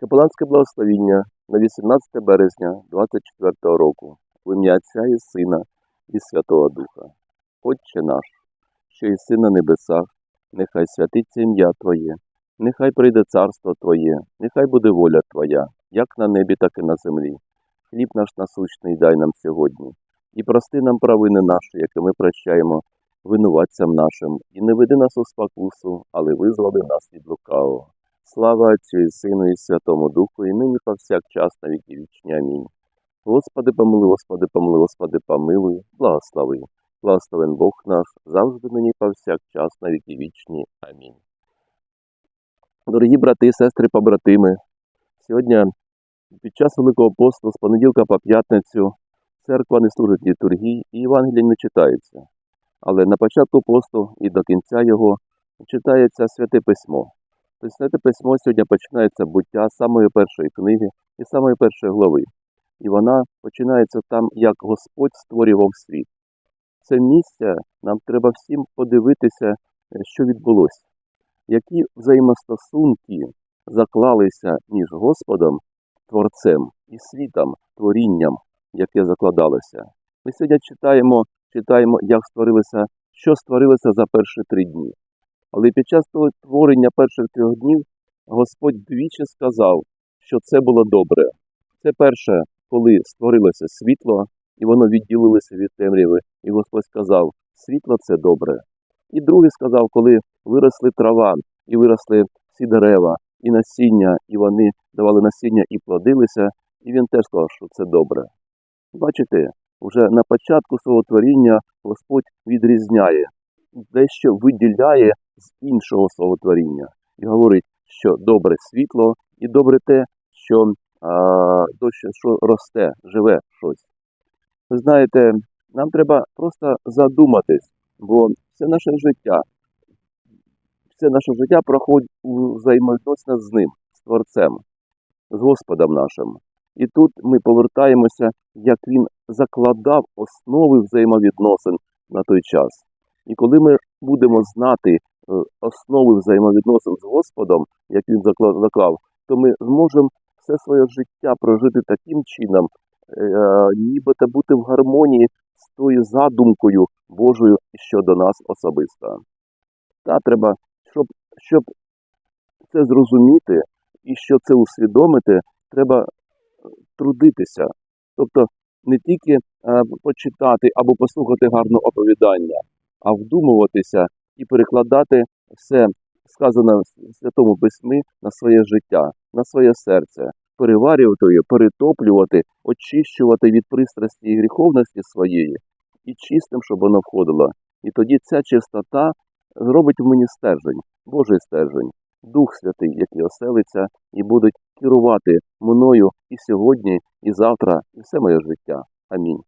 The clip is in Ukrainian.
Капеланське благословіння на 18 березня 24 року в ім'я Отця і Сина і Святого Духа. Отче наш, що єси на небесах, нехай святиться ім'я Твоє, нехай прийде царство Твоє, нехай буде воля Твоя, як на небі, так і на землі. Хліб наш насущний дай нам сьогодні, і прости нам провини наші, які ми прощаємо винуватцям нашим, і не веди нас у спокусу, але визволи нас від лукавого. Слава Отцю і Сину і Святому Духу, і нині повсякчас на віки вічні. Амінь. Господи, помилуй, Господи, помилуй, Господи, помилуй, благослови. Благословен Бог наш, завжди нині повсякчас на віки вічні. Амінь. Дорогі брати сестри, побратими, сьогодні під час Великого посту з понеділка по п'ятницю церква не служить літургії і Євангелія не читається. Але на початку посту і до кінця його читається Святе Письмо. Тобто Письмо сьогодні починається буття самої першої книги і самої першої глави. І вона починається там, як Господь створював світ. Це місце нам треба всім подивитися, е, що відбулося, які взаємостосунки заклалися між Господом, Творцем і світом, творінням, яке закладалося. Ми сьогодні читаємо, читаємо, як створилося, що створилося за перші три дні. Але під час того творення перших трьох днів Господь двічі сказав, що це було добре. Це перше, коли створилося світло, і воно відділилося від темряви, і Господь сказав, світло це добре. І другий сказав, коли виросли трава, і виросли всі дерева, і насіння, і вони давали насіння і плодилися, і він теж сказав, що це добре. Бачите, вже на початку свого творіння Господь відрізняє, дещо виділяє з іншого свого творіння і говорить, що добре світло і добре те, що, а, що росте, живе щось. Ви знаєте, нам треба просто задуматись, бо все наше життя, все наше життя проходить у взаємовідносинах з ним, з Творцем, з Господом нашим. І тут ми повертаємося, як він закладав основи взаємовідносин на той час. І коли ми будемо знати основи взаємовідносин з Господом, як він заклав, то ми зможемо все своє життя прожити таким чином, е, нібито бути в гармонії з тою задумкою Божою щодо нас особисто. Та треба, щоб, щоб це зрозуміти і щоб це усвідомити, треба е, трудитися. Тобто не тільки е, почитати або послухати гарне оповідання, а вдумуватися і перекладати все сказане в Святому Письмі на своє життя, на своє серце, переварювати перетоплювати, очищувати від пристрасті і гріховності своєї, і чистим, щоб воно входило. І тоді ця чистота зробить в мені стержень, Божий стержень, Дух Святий, який оселиться, і будуть керувати мною і сьогодні, і завтра, і все моє життя. Амінь.